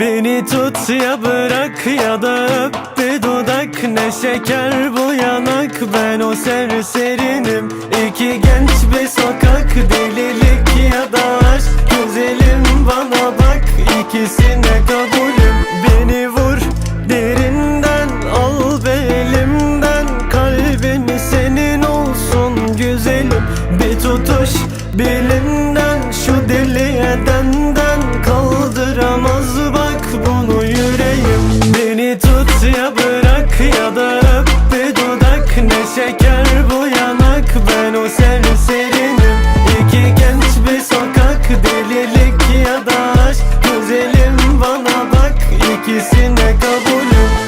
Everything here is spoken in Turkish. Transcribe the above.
Beni tut ya bırak ya da öp bir dudak. Ne şeker bu yanak. Ben o serserinim. İki genç bir sokak. Delilik ya da aşk. Güzelim bana bak. İkisine kabulüm. Beni vur derinden. Al belimden Kalbim senin olsun güzelim. Bir tutuş belinden. Şu deli edenden Bak ya da öptü dudak Ne şeker bu yanak. Ben o serserinim İki genç bir sokak. Delilik ya da aşk Güzelim bana bak. İkisine kabulüm.